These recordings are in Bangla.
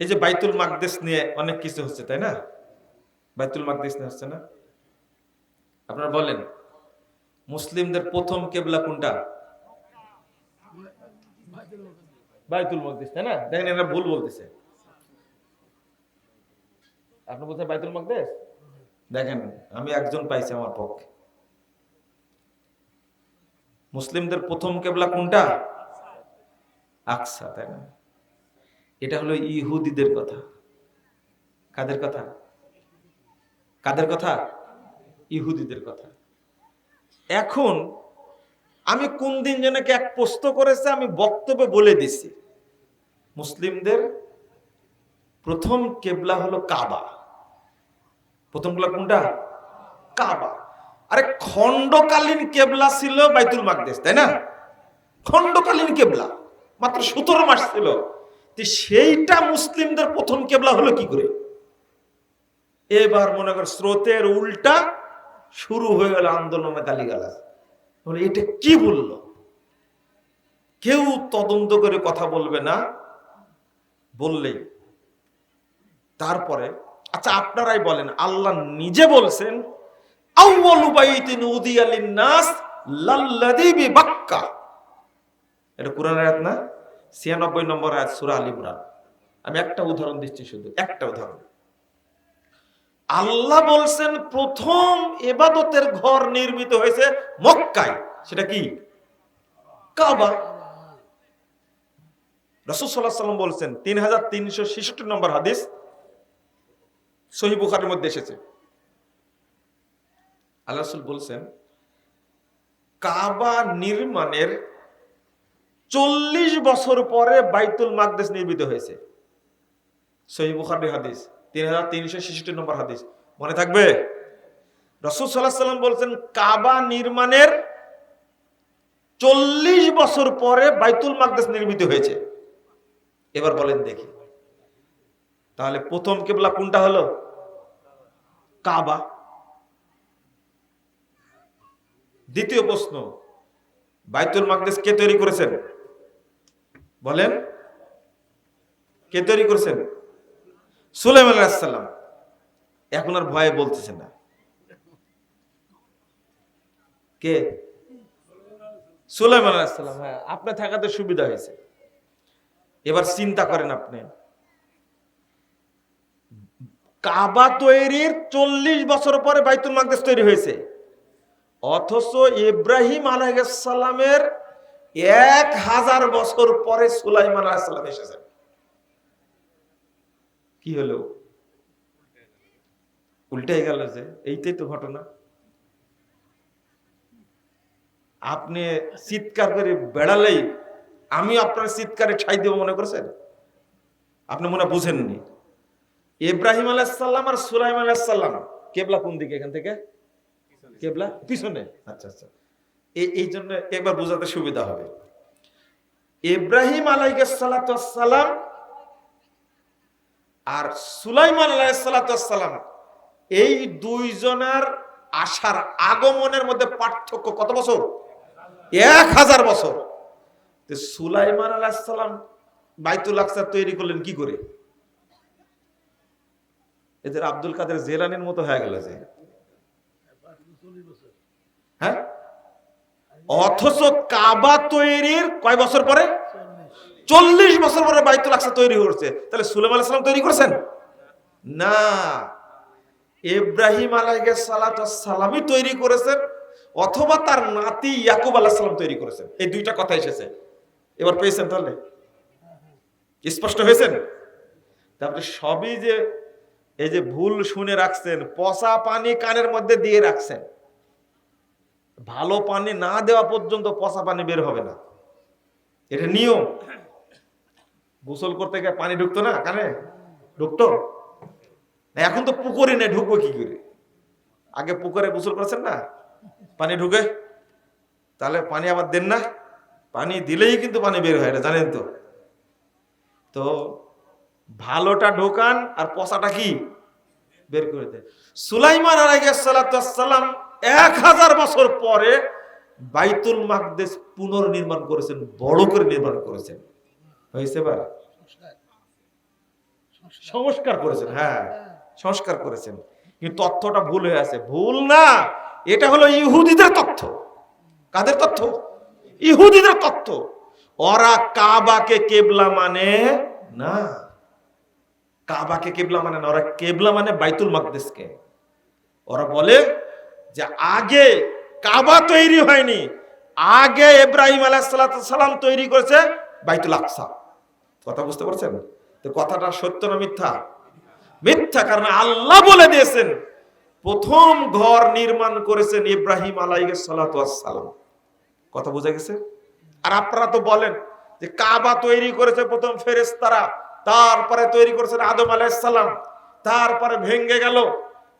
এই যে বাইতুল মাকদেশ নিয়ে অনেক কিছু হচ্ছে, তাই না? বাইতুল মাকদেশ নিয়ে হচ্ছে না? আপনারা বলেন, মুসলিমদের প্রথম কেবলা কোনটা? বাইতুল মকদিস, তাই না? দেখেন এরা ভুল বলতেছে। আপনি বলছেন বাইতুল মকদেশ দেখেন, আমি একজন পাইছি আমার পক্ষে। মুসলিমদের প্রথম কেবলা কোনটা? আকসা, তাই না? এটা হলো ইহুদিদের কথা। কাদের কথা? কাদের কথা? ইহুদিদের কথা। এখন আমি কোন দিন যেন এক পোস্ত করেছে, আমি বক্তব্যে বলে দিছি। মুসলিমদের প্রথম কেবলা হলো কাবা। প্রথম কেবলা কোনটা? কাবা। আরে খণ্ডকালীন কেবলা ছিল বাইতুল মাকদেশ, তাই না? খণ্ডকালীন কেবলা, মাত্র সতেরো মাস ছিল। তো সেইটা মুসলিমদের প্রথম কেবলা হলো কি করে? এবার মনে কর স্রোতের উল্টা শুরু হয়ে গেল আন্দোলনে বলে এটা কি বলল? কেউ তদন্ত করে কথা বলবে না, বললেই। তারপরে আচ্ছা আপনারাই বলেন, আল্লাহ নিজে বলছেন এটা কোরআন না? 96 নম্বর আয়াত সূরা আল ইমরান। আমি একটা উদাহরণ দিচ্ছি শুধু, একটা উদাহরণ। আল্লাহ বলছেন, প্রথম এবাদতের ঘর নির্মিত হয়েছে মক্কায়। সেটা কি? কাবা। রসুল সাল্লাহ সাল্লাম বলছেন, তিন হাজার তিনশো ছেষট্টি নম্বর হাদিস সহি বুখারের মধ্যে এসেছে। আল্লাহ রসুল বলছেন, কাবা নির্মাণের চল্লিশ বছর পরে বাইতুল মাকদেশ নির্মিত হয়েছে। সহি বুখারি হাদিস, তিন হাজার তিনশো ছেষট্টি নম্বর হাদিস। মনে থাকবে? রসুল সাল্লাহ সাল্লাম বলছেন, কাবা নির্মাণের চল্লিশ বছর পরে বাইতুল মাকদেশ নির্মিত হয়েছে। এবার বলেন দেখি। তাহলে প্রথম কেবলা কোনটা হলো? কাবা। দ্বিতীয় প্রশ্ন, বাইতুল মাকদেশ কে তৈরি করেছেন? বলেন, কে তৈরি করছেন? সুলাইম আলাইসাল্লাম এখন আর ভয়ে বলতেছে না। কে? সুলাইম আলাইসাল্লাম হ্যাঁ আপনার থাকাতে সুবিধা হয়েছে। এবার চিন্তা করেন আপনি। কাবা তৈরির চল্লিশ বছর পরে বাইতুল মাকদেশ তৈরি হয়েছে। অথচ ইব্রাহিম আলাইসাল্লামের এক হাজার বছর পরে সুলাইমান আলাইসাল্লাম এসেছেন। কি হলো? উল্টাই গেল যে এইটাই তো ঘটনা। আপনি চিৎকার করে বেড়ালেই আমি আপনার চিৎকারে ঠাই দেব মনে করছেন? আপনি মনে বুঝেননি। ইব্রাহিম আলাইসাল্লাম আর সুলাইম আলাইসাল্লাম কেবলা কোন দিকে এখান থেকে? কেবলা? পিছনে। আচ্ছা আচ্ছা। এই জন্য একবার বোঝাতে সুবিধা হবে। ইব্রাহিম আলাইসালাম আর সুলাইমান আলাইসালাম এই দুইজনের আসার আগমনের মধ্যে পার্থক্য কত বছর? এক হাজার বছর। সুলাইমান আলাইসালাম বাইতুল আকসার তৈরি করলেন কি করে? এদের আব্দুল কাদের জেলানির মতো হয়ে গেল যে। হ্যাঁ? অথচ কাবা তৈরির কয় বছর পরে? চল্লিশ বছর পরে বাইতুল আকসা তৈরি করছে তাহলে সুলেম আলাইসালাম তৈরি করেছেন? না। ইব্রাহিম সালামই তৈরি করেছেন, অথবা তার নাতি ইয়াকুব আলাহ সালাম তৈরি করেছেন। এই দুইটা কথা এসেছে। এবার পেয়েছেন তাহলে? স্পষ্ট হয়েছেন? তারপরে সবই যে, এই যে ভুল শুনে রাখছেন, পচা পানি কানের মধ্যে দিয়ে রাখছেন ভালো পানি না দেওয়া পর্যন্ত পচা পানি বের হবে না। এটা নিয়ম। গোসল করতে গিয়ে পানি ঢুকতো না কানে? ঢুকতো? এখন তো পুকুরে নেই, ঢুকবো কি করে? আগে পুকুরে গোসল করেছেন না? পানি ঢুকে? তাহলে পানি আবার দেন না। পানি দিলেই কিন্তু পানি বের হয় এটা জানেন তো। তো ভালোটা ঢোকান আর পচাটা কি? বের করে দেয় সুলাইমান আলাইসালাম এক হাজার বছর পরে বাইতুল মাকদেশ পুনর্নির্মাণ করেছেন, বড় করে নির্মাণ করেছেন। হয়েছে বা? সংস্কার করেছেন হ্যাঁ সংস্কার করেছেন। কিন্তু তথ্যটা ভুল হয়ে আছে। ভুল না, এটা হলো ইহুদিদের তথ্য। কাদের তথ্য? ইহুদিদের তথ্য। ওরা কাবাকে কেবলা মানে না। কাবাকে কেবলা মানে না, ওরা কেবলা মানে বাইতুল মাকদেশকে। ওরা বলে যে আগে কাবা তৈরি হয়নি, আগে ইব্রাহিম আলাইসালাম তৈরি করেছে বাইতুল আকসা। কথা বুঝতে পারছেন? তো কথাটা সত্য না মিথ্যা? মিথ্যা, কারণ আল্লাহ বলে দিয়েছেন, প্রথম ঘর নির্মাণ করেছেন ইব্রাহিম আলাইসালাম কথা বোঝা গেছে? আর আপনারা তো বলেন যে কাবা তৈরি করেছে প্রথম ফেরেস্তারা তারপরে তৈরি করেছেন আদম আলাইসাল্লাম তারপরে ভেঙ্গে গেল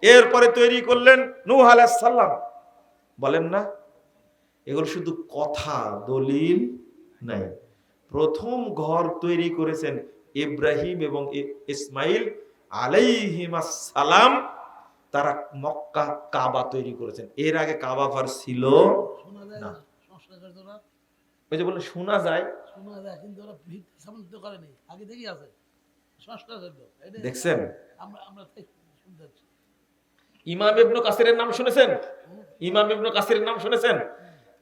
এরপরে তৈরি করলেন নূহ আলাইসাল্লাম বলেন না এগুলো শুধু কথা দলিল নাই। প্রথম ঘর তৈরি করেছেন ইব্রাহিম এবং ইসমাইল সালাম। তারা মক্কা কাবা তৈরি করেছেন। এর আগে কাবা ঘর ছিল না। ওই যে বলে শোনা যায়। শোনা যায় কিন্তু ওরা ভিত্তি করেনি। আগে থেকেই আছে। সংস্কার দেখছেন? আমরা আমরা শুনতে পাচ্ছি ইমাম ইবনু কাসিরের নাম শুনেছেন? ইমাম ইবনু কাসিরের নাম শুনেছেন?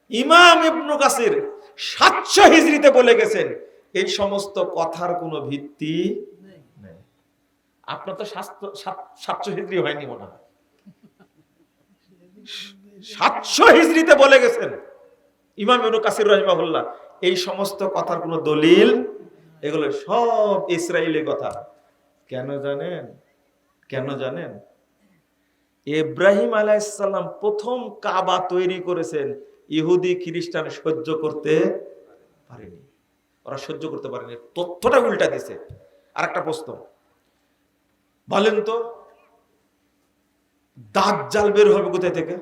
ইমাম ইবনু কাসির সাতশো হিজরিতে বলে গেছেন, এই সমস্ত কথার কোনো ভিত্তি আপনার তো সাতশো- সাত- সাতশো হিজরি হয়নি মনে হয়। সাতশো হিজরিতে বলে গেছেন ইমাম ইবনু কাসির রহিমাহুল্লাহ, এই সমস্ত কথার কোনো দলিল? এগুলো সব ইসরায়েলি কথা। কেন জানেন? কেন জানেন? ইব্রাহিম আলাইসাল্লাম প্রথম কাবা তৈরি করেছেন। ইহুদি, খ্রিস্টান সহ্য করতে পারেনি। ওরা সহ্য করতে পারেনি। তথ্যটা উল্টা দিছে আর একটা প্রশ্ন। বলেন তো দাঁত জাল বের হবে কোথায় থেকে?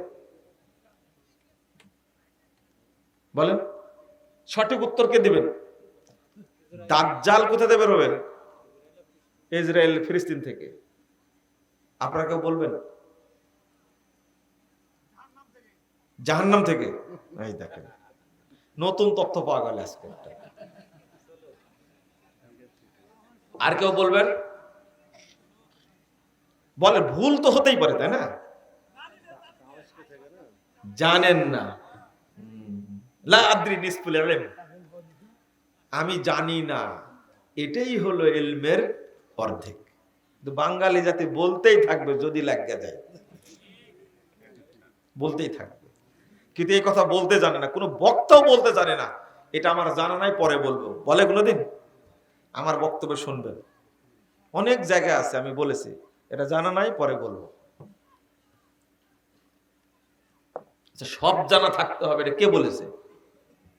বলেন, সঠিক উত্তর কে দিবেন? দাঁত জাল কোথা বের হবে? ইসরায়েল, ফিলিস্তিন থেকে। আপনারা কেউ বলবেন? জাহান্নাম থেকে। এই দেখেন। নতুন তথ্য পাওয়া গেল আজকে আর কেউ বলবেন? বলে ভুল তো হতেই পারে, তাই না? জানেন না। হুম। লা আদ্রি নিসফুল ইলম। আমি জানি না। এটাই হলো এলমের অর্ধেক। বাঙালি জাতি বলতেই থাকবে, যদি লাগা যায়। বলতেই থাকবে। কিন্তু এই কথা বলতে জানে না কোনো বক্তাও বলতে জানে না। এটা আমার জানা নাই পরে বলব। বলে কোনোদিন? আমার বক্তব্য শুনবেন। অনেক জায়গা আছে আমি বলেছি। এটা জানা নাই পরে বলব। আচ্ছা, সব জানা থাকতে হবে এটা কে বলেছে?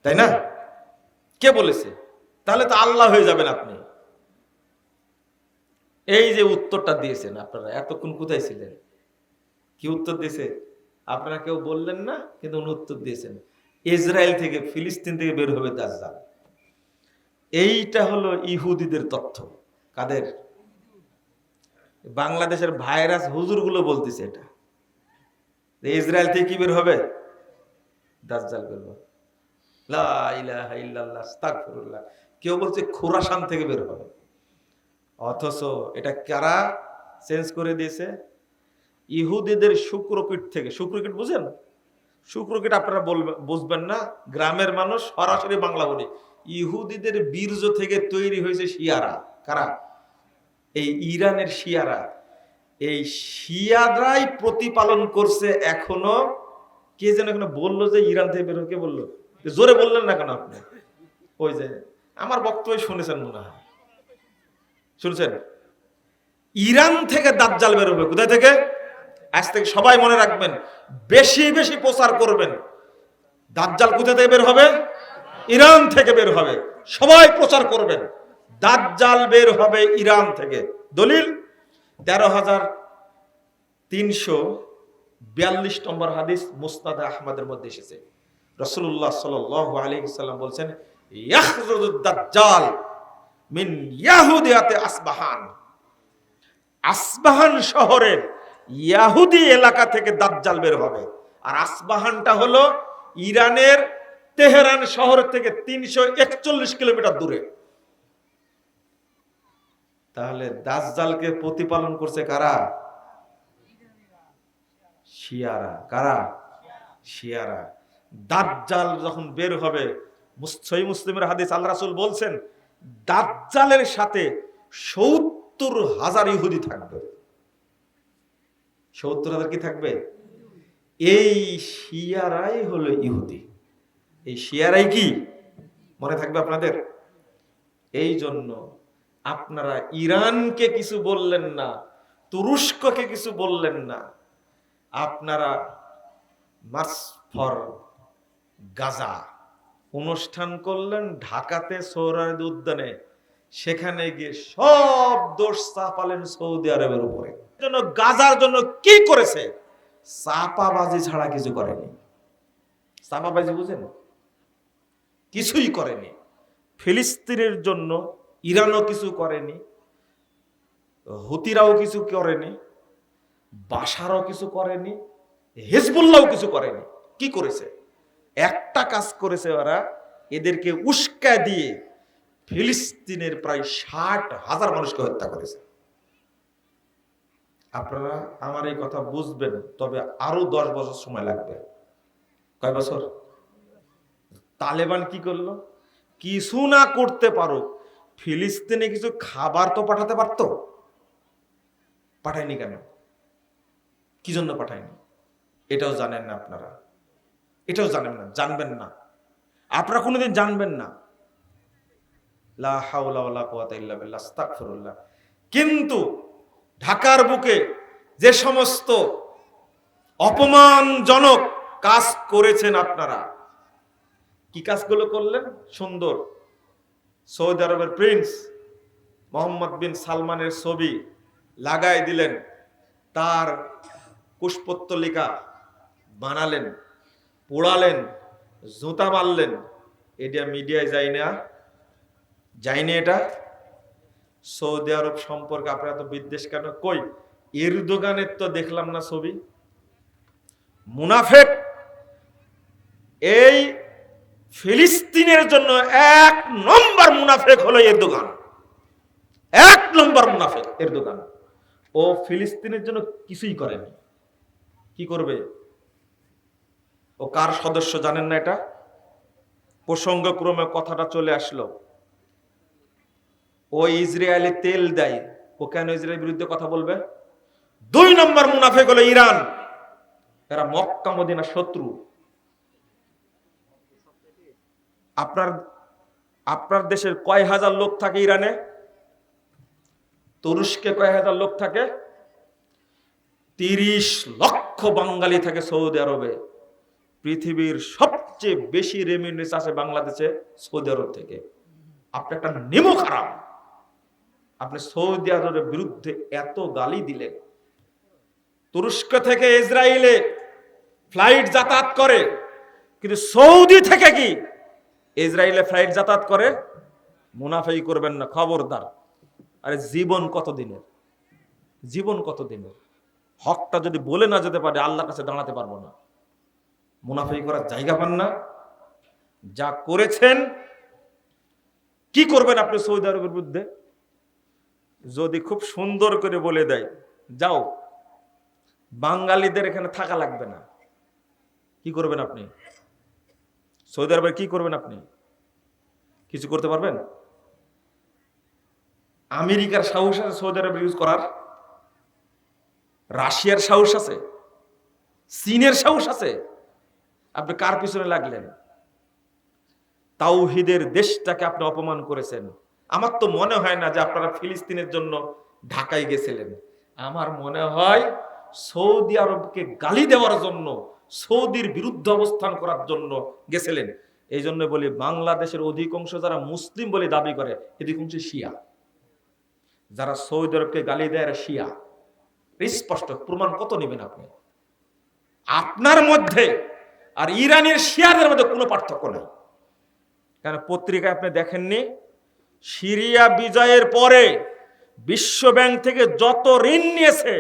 তাই না? কে বলেছে? তাহলে তো আল্লাহ হয়ে যাবেন আপনি। এই যে উত্তরটা দিয়েছেন আপনারা এতক্ষণ কোথায় ছিলেন? কি উত্তর দিয়েছে? আপনারা কেউ বললেন না, কিন্তু উনি উত্তর দিয়েছেন, ইসরায়েল থেকে, ফিলিস্তিন থেকে বের হবে দাজ্জাল। এইটা হলো ইহুদিদের তথ্য। কাদের? বাংলাদেশের ভাইরাস হুজুরগুলো বলতেছে এটা। ইসরায়েল থেকে কি বের হবে? দাজ্জাল বের হবে। কেউ বলছে খোরাসান থেকে বের হবে। অথচ এটা কারা চেঞ্জ করে দিয়েছে? ইহুদিদের শুক্রকীট থেকে শুক্রকীট বুঝেন? শুক্রকীট আপনারা বলবেন বুঝবেন না, গ্রামের মানুষ সরাসরি বাংলা বলি। ইহুদিদের বীর্য থেকে তৈরি হয়েছে শিয়ারা। কারা? এই ইরানের শিয়ারা। এই শিয়ারাই প্রতিপালন করছে এখনও। কে যেন এখানে বলল যে ইরান থেকে বেরো কে বলল? জোরে বললেন না কেন আপনি? ওই যে, আমার বক্তব্য শুনেছেন মনে হয়। শুনছেন? ইরান থেকে দাজ্জাল বের হবে। কোথায় থেকে? আজ থেকে সবাই মনে রাখবেন, বেশি বেশি প্রচার করবেন। দাজ্জাল কোথা থেকে বের হবে? ইরান থেকে বের হবে। সবাই প্রচার করবেন, দাজ্জাল বের হবে ইরান থেকে। দলিল, তেরো হাজার তিনশো বিয়াল্লিশ নম্বর হাদিস মুস্তাদ আহমদের মধ্যে এসেছে। রসুল্লাহ সাল আলী সাল্লাম বলছেন দাজ্জাল মিন ইয়াহুদিয়াতে আসবাহান। আসবাহান শহরের ইয়াহুদি এলাকা থেকে দাজ্জাল বের হবে। আর আসবাহানটা হলো ইরানের তেহরান শহর থেকে তিনশো একচল্লিশ কিলোমিটার দূরে। তাহলে দাজ্জালকে প্রতিপালন করছে কারা? শিয়ারা। কারা? শিয়ারা। দাজ্জাল যখন বের হবে সহি মুসলিমের হাদিস আল্লাহ রাসূল বলছেন, দাজ্জালের সাথে সত্তর হাজার ইহুদি থাকবে। সত্তর হাজার কি থাকবে? এই শিয়ারাই হলো ইহুদি। এই শিয়ারাই কি? মনে থাকবে আপনাদের? এই জন্য আপনারা ইরানকে কিছু বললেন না, তুরস্ককে কিছু বললেন না। আপনারা মার্চ ফর গাজা অনুষ্ঠান করলেন ঢাকাতে সৌরারদ উদ্যানে। সেখানে গিয়ে সব দোষ চাপালেন সৌদি আরবের উপরে। জন্য, গাজার জন্য কি করেছে? চাপাবাজি ছাড়া কিছু করেনি। চাপাবাজি বুঝেন? কিছুই করেনি। ফিলিস্তিনের জন্য ইরানও কিছু করেনি, হুতিরাও কিছু করেনি বাসারও কিছু করেনি হেজবুল্লাও কিছু করেনি। কি করেছে? একটা কাজ করেছে ওরা, এদেরকে উস্কা দিয়ে ফিলিস্তিনের প্রায় ষাট হাজার মানুষকে হত্যা করেছে। আপনারা আমার এই কথা বুঝবেন, তবে আরও দশ বছর সময় লাগবে। কয় বছর? তালেবান কি করল? কিছু না করতে পারো ফিলিস্তিনে কিছু খাবার তো পাঠাতে পারতো? পাঠায়নি কেন? কি জন্য পাঠায়নি? এটাও জানেন না আপনারা। এটাও জানেন না, জানবেন না। আপনারা কোনোদিন জানবেন না। লা হাওলা কিন্তু ঢাকার বুকে যে সমস্ত অপমানজনক কাজ করেছেন আপনারা, কি কাজগুলো করলেন? সুন্দর। সৌদি আরবের প্রিন্স মোহাম্মদ বিন সালমানের ছবি লাগাই দিলেন, তার পুষ্পত্তলিকা বানালেন, পোড়ালেন, জুতা মারলেন। এটা মিডিয়ায় যায় না যায়নি এটা। সৌদি আরব সম্পর্কে আপনারা তো বিদ্বেষ কেন? কই? এরদোগানের তো দেখলাম না ছবি। মুনাফেক এই ফিলিস্তিনের জন্য এক নম্বর মুনাফেক হলো এরদোগান। এক নম্বর মুনাফেক এরদোগান। ও ফিলিস্তিনের জন্য কিছুই করেনি। কি করবে? ও কার সদস্য জানেন না এটা? প্রসঙ্গক্রমে কথাটা চলে আসলো। ও ইসরায়েলে তেল দেয়। ও কেন ইসরায়েলের বিরুদ্ধে কথা বলবে? দুই নম্বর মুনাফেক হলো ইরান। এরা মক্কা মদিনা শত্রু। আপনার আপনার দেশের কয় হাজার লোক থাকে ইরানে? তুরস্কে কয় হাজার লোক থাকে? তিরিশ লক্ষ বাঙালি থাকে সৌদি আরবে। পৃথিবীর সবচেয়ে বেশি রেমিনেন্স আছে বাংলাদেশে সৌদি আরব থেকে। আপনি একটা নেমো খারাপ। আপনি সৌদি আরবের বিরুদ্ধে এত গালি দিলেন। তুরস্ক থেকে ইসরায়েলে ফ্লাইট যাতায়াত করে, কিন্তু সৌদি থেকে কি ইসরায়েলে ফ্লাইট যাতায়াত করে? মুনাফাই করবেন না, খবরদার। আরে জীবন কত দিনের? জীবন কত দিনের? হকটা যদি বলে না যেতে পারে, আল্লাহর কাছে দাঁড়াতে পারব না। মুনাফাই করার জায়গা পান না। যা করেছেন, কি করবেন আপনি সৌদি আরবের বিরুদ্ধে? যদি খুব সুন্দর করে বলে দেয়, যাও। বাঙালিদের এখানে থাকা লাগবে না। কি করবেন আপনি? সৌদি আরবে কি করবেন আপনি? কিছু করতে পারবেন? আমেরিকার সাহস আছে সৌদি আরবে ইউজ করার? রাশিয়ার সাহস আছে? চীনের সাহস আছে? আপনি কার পিছনে লাগলেন? তাওহিদের দেশটাকে আপনি অপমান করেছেন। আমার তো মনে হয় না যে আপনারা ফিলিস্তিনের জন্য ঢাকায় গেছিলেন। আমার মনে হয় সৌদি আরবকে গালি দেওয়ার জন্য, সৌদির বিরুদ্ধে অবস্থান করার জন্য গেছিলেন। এই জন্য বলি, বাংলাদেশের অধিকাংশ যারা মুসলিম বলে দাবি করে অধিকাংশ শিয়া। যারা সৌদি আরবকে গালি দেয় শিয়া। স্পষ্ট, প্রমাণ কত নেবেন আপনি? আপনার মধ্যে আর ইরানের শিয়াদের মধ্যে কোনো পার্থক্য নেই। কেন পত্রিকায় আপনি দেখেননি সিরিয়া বিজয়ের পরে বিশ্ব ব্যাংক থেকে যত ঋণ নিয়েছে,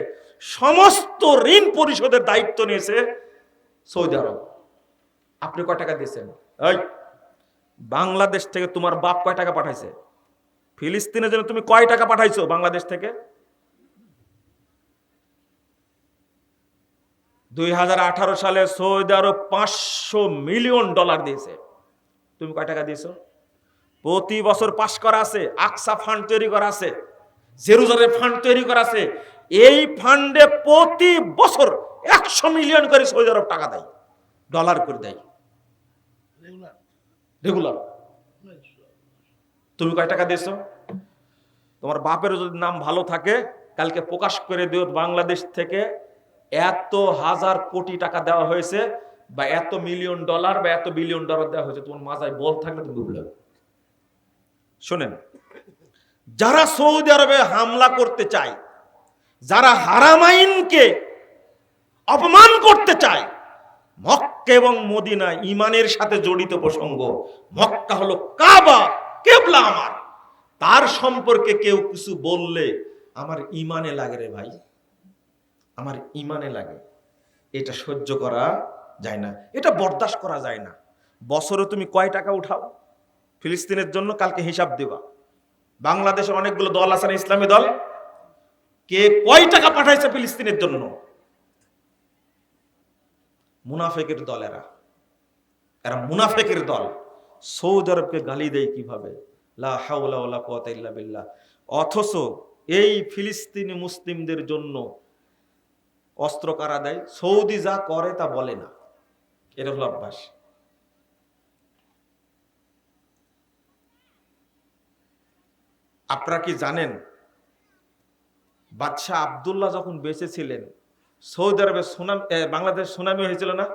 সমস্ত ঋণ পরিশোধের দায়িত্ব নিয়েছে সৌদি আরব। আপনি কয় টাকা দিয়েছেন? বাংলাদেশ থেকে তোমার বাপ কয় টাকা পাঠাইছে? ফিলিস্তিনের জন্য তুমি কয় টাকা পাঠাইছো বাংলাদেশ থেকে? দুই হাজার আঠারো সালে সৌদি আরব পাঁচশো মিলিয়ন ডলার দিয়েছে। তুমি কয় টাকা দিয়েছ? প্রতি বছর পাশ করা আছে আকসা ফান্ড তৈরি করা আছে জেরুজালেম ফান্ড তৈরি করা আছে। এই ফান্ডে প্রতি বছর একশো মিলিয়ন করে সৌদি আরব টাকা দেয় ডলার করে দেয়। রেগুলার তুমি কয় টাকা দিয়েছ? তোমার বাপের যদি নাম ভালো থাকে কালকে প্রকাশ করে দিও বাংলাদেশ থেকে এত হাজার কোটি টাকা দেওয়া হয়েছে বা এত মিলিয়ন ডলার বা এত বিলিয়ন ডলার দেওয়া হয়েছে তোমার মাথায় বল থাকলে তুমি বুঝলে শোনেন, যারা সৌদি আরবে হামলা করতে চায়, যারা হারামাইনকে অপমান করতে চায়, মক্কা এবং মদিনা ইমানের সাথে জড়িত প্রসঙ্গ, মক্কা হলো কাবা, কেবলা আমার। তার সম্পর্কে কেউ কিছু বললে আমার ইমানে লাগে রে ভাই, আমার ইমানে লাগে। এটা সহ্য করা যায় না, এটা বরদাস্ত করা যায় না। বছরে তুমি কয় টাকা উঠাও? ফিলিস্তিনের জন্য কালকে হিসাব দিবা। বাংলাদেশের অনেকগুলো দল আছে ইসলামী দল? কে কয় টাকা পাঠাইছে ফিলিস্তিনের জন্য? মুনাফেকের দল এরা। এরা মুনাফেকের দল। সৌদি আরবকে গালি দেয় কীভাবে? অথচ এই ফিলিস্তিনি মুসলিমদের জন্য অস্ত্র কারা দেয়? সৌদি যা করে তা বলে না। এটা হলো অভ্যাস। আপনারা কি জানেন? বাদশাহ আবদুল্লাহ যখন বেঁচে ছিলেন সৌদি আরবে সুনামি বাংলাদেশ সুনামি হয়েছিল না?